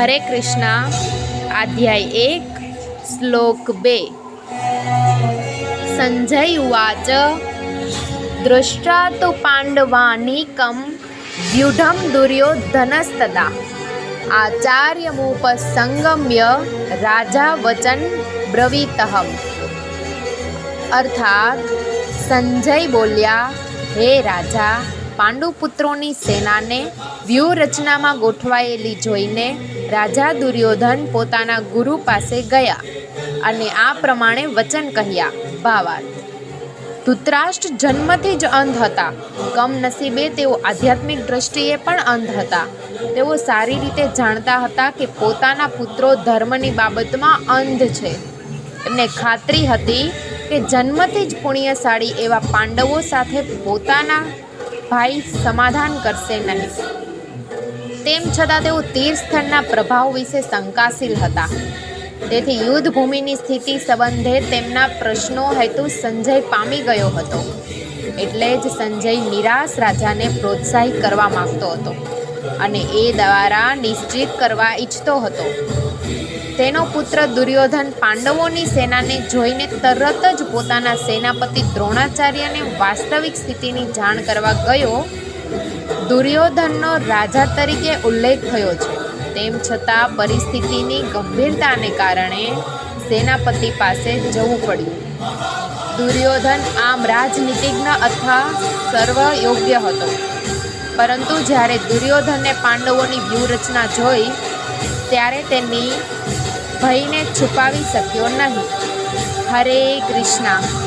હરે કૃષ્ણ, અધ્યાય એક, શ્લોક બે. સંજય ઉવાચ, દૃષ્ટા તો પાંડવાનીકમ વ્યુઢમ દુર્યોધનસ્તદા. આચાર્યમુપસંગમ્ય રાજા વચન બ્રવીતહમ. અર્થાત, સંજય બોલ્યા, હે રાજા પાંડુપુત્રોની સેનાને વ્યૂહરચનામાં ગોઠવાયેલી જોઈને રાજા દુર્યોધન પોતાના ગુરુ પાસે ગયા અને આ પ્રમાણે વચન કહ્યા, ભાવાર્થ, ધૃતરાષ્ટ્ર જન્મથી જ અંધ હતા. કમનસીબે તેઓ આધ્યાત્મિક દ્રષ્ટિએ પણ અંધ હતા. તેઓ સારી રીતે જાણતા હતા કે પોતાના પુત્રો ધર્મની બાબતમાં અંધ છે એમને ખાતરી હતી કે જન્મથી જ પુણ્યશાળી એવા પાંડવો સાથે પોતાના ભાઈ સમાધાન કરશે નહીં. તેમ છતાં તેઓ તીર્થસ્થળના પ્રભાવ વિશે શંકાશીલ હતા. તેથી યુદ્ધ ભૂમિની સ્થિતિ સંબંધે તેમના પ્રશ્નો હેતુ સંજય પામી ગયો હતો. એટલે જ સંજય નિરાશ રાજાને પ્રોત્સાહિત કરવા માંગતો હતો અને એ દ્વારા નિશ્ચિત કરવા ઈચ્છતો હતો. તેનો પુત્ર દુર્યોધન પાંડવોની સેનાને જોઈને તરત જ પોતાના સેનાપતિ દ્રોણાચાર્યને વાસ્તવિક સ્થિતિની જાણ કરવા ગયો. દુર્યોધનનો રાજા તરીકે ઉલ્લેખ થયો છે. તેમ છતાં પરિસ્થિતિની ગંભીરતાને કારણે સેનાપતિ પાસે જવું પડ્યું. દુર્યોધન આમ રાજનીતિજ્ઞ અથવા સર્વ યોગ્ય હતો. પરંતુ જ્યારે દુર્યોધને પાંડવોની વ્યૂહરચના જોઈ, ત્યારે તેની ભયને છુપાવી શક્યો નહીં. હરે કૃષ્ણ.